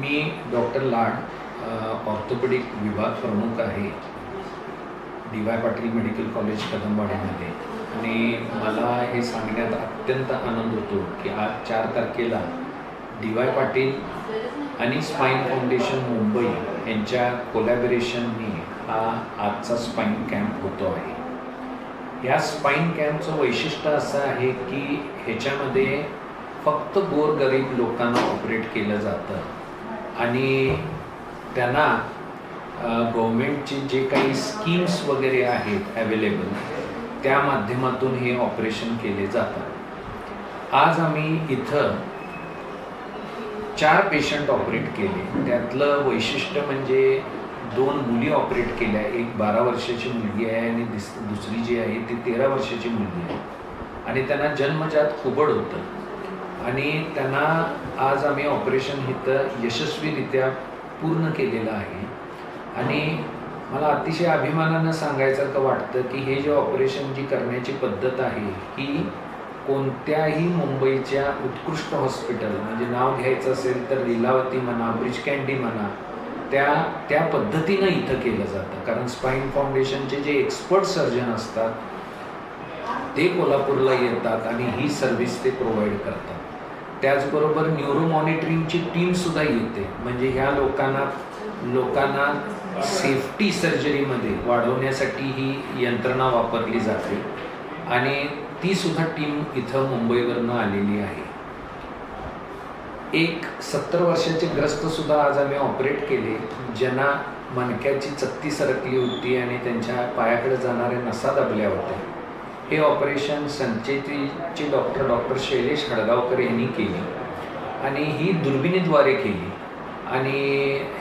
मी doctor लाड orthopaedic विभाग प्रमुख आहे. D Y Patil medical college कदमवाडीमध्ये आणि मला हे सांगण्यात अत्यंत आनंद होतो की आज चार तारखेला डी वाय पाटील आणि स्पाईन फाउंडेशन मुंबई यांच्या कोलॅबरेशननी हा आजचा स्पाईन कॅम्प होतो आहे. या स्पाईन कॅम्पचं वैशिष्ट्य असं आहे की ह्याच्यामध्ये फक्त गोरगरीब लोकांना ऑपरेट केलं जातं. आणि त्यांना गव्हर्मेंटचे जे काही स्कीम्स वगैरे आहेत अवेलेबल त्या माध्यमातून हे ऑपरेशन केले जातात. आज आम्ही इथं चार पेशंट ऑपरेट केले. त्यातलं वैशिष्ट्य म्हणजे दोन मुली ऑपरेट केल्या. एक बारा वर्षाची मुलगी आहे आणि दिस दुसरी जी आहे ती तेरा वर्षाची मुलगी आहे. आणि त्यांना जन्मजात खुबड होतं. आणि त्यांना आज आम्ही ऑपरेशन इथं यशस्वीरित्या पूर्ण केलेलं आहे. आणि मला अतिशय अभिमानानं सांगायचं का वाटतं की हे जे ऑपरेशन जी करण्याची पद्धत आहे ही कोणत्याही मुंबईच्या उत्कृष्ट हॉस्पिटल म्हणजे नाव घ्यायचं असेल तर लीलावती म्हणा ब्रिज कँडी म्हणा त्या त्या पद्धतीनं इथं केलं जातं. कारण स्पाईन फाउंडेशनचे जे एक्सपर्ट सर्जन असतात ते कोल्हापूरला येतात आणि ही सर्व्हिस ते प्रोव्हाइड करतात. त्याचबरोबर न्यूरो मॉनिटरिंगची टीमसुद्धा येते. म्हणजे ह्या लोकांना लोकांना सेफ्टी सर्जरीमध्ये वाढवण्यासाठी ही यंत्रणा वापरली जाते. आणि ती सुद्धा टीम इथं मुंबईवरनं आलेली आहे. एक सत्तर वर्षाचे ग्रस्त सुद्धा आज आम्ही ऑपरेट केले ज्यांना मणक्याची चत्ती सरकली होती आणि त्यांच्या पायाकडे जाणाऱ्या नसा दबल्या होत्या. हे ऑपरेशन संचेतीचे डॉक्टर डॉक्टर शैलेश हडगावकर यांनी केली आणि ही दुर्बिणीद्वारे केली. आणि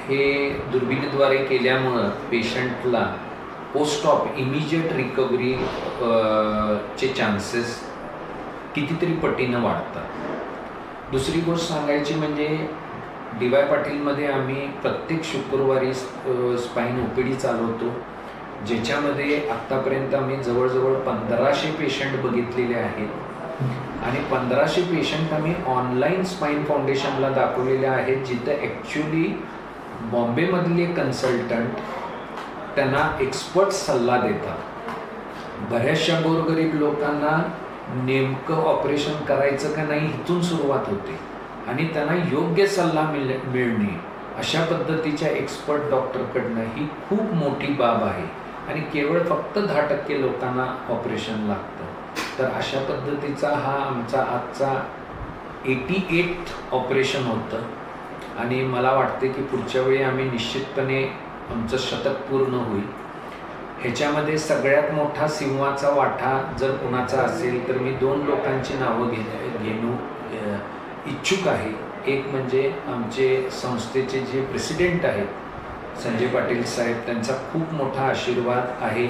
हे दुर्बिणीद्वारे केल्यामुळं पेशंटला पोस्ट ऑफ इमिजिएट रिकव्हरी चे चान्सेस कितीतरी पटीनं वाढतात. दुसरी गोष्ट सांगायची म्हणजे डी वाय पाटीलमध्ये आम्ही प्रत्येक शुक्रवारी स्पाईन ओ पी डी चालवतो. ज्याच्यामध्ये आत्तापर्यंत आम्ही जवळजवळ पंधराशे पेशंट बघितलेले आहेत. आणि पंधराशे पेशंट आम्ही ऑनलाईन स्पाईन फाउंडेशनला दाखवलेले आहेत जिथं ॲक्च्युली बॉम्बेमधले कन्सल्टंट त्यांना एक्सपर्ट सल्ला देतात. बऱ्याचशा गोरगरीब लोकांना नेमकं ऑपरेशन करायचं का नाही इथून सुरुवात होते. आणि त्यांना योग्य सल्ला मिळ मिळणे अशा पद्धतीच्या एक्सपर्ट डॉक्टरकडनं ही खूप मोठी बाब आहे. आणि केवळ फक्त दहा टक्के लोकांना ऑपरेशन लागतं. तर अशा पद्धतीचा हा आमचा आजचा एटी एट ऑपरेशन होतं. आणि मला वाटते की पुढच्या वेळी आम्ही निश्चितपणे आमचं शतक पूर्ण होईल. ह्याच्यामध्ये सगळ्यात मोठा सिंहाचा वाटा जर कुणाचा असेल तर मी दोन लोकांची नावं घे घेणू इच्छुक आहे. एक म्हणजे आमचे संस्थेचे जे प्रेसिडेंट आहेत संजय पाटील साहेब त्यांचा खूप मोठा आशीर्वाद आहे.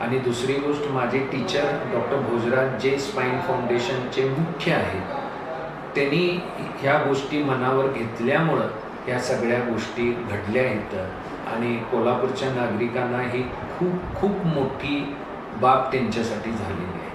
आणि दुसरी गोष्ट माझे टीचर डॉक्टर भोजराज जे स्पाईन फाउंडेशनचे मुख्य आहेत त्यांनी ह्या गोष्टी मनावर घेतल्यामुळं ह्या सगळ्या गोष्टी घडल्या आहेत आणि कोल्हापूरच्या नागरिकांना ही खूप खूप मोठी बाब त्यांच्यासाठी झालेली आहे.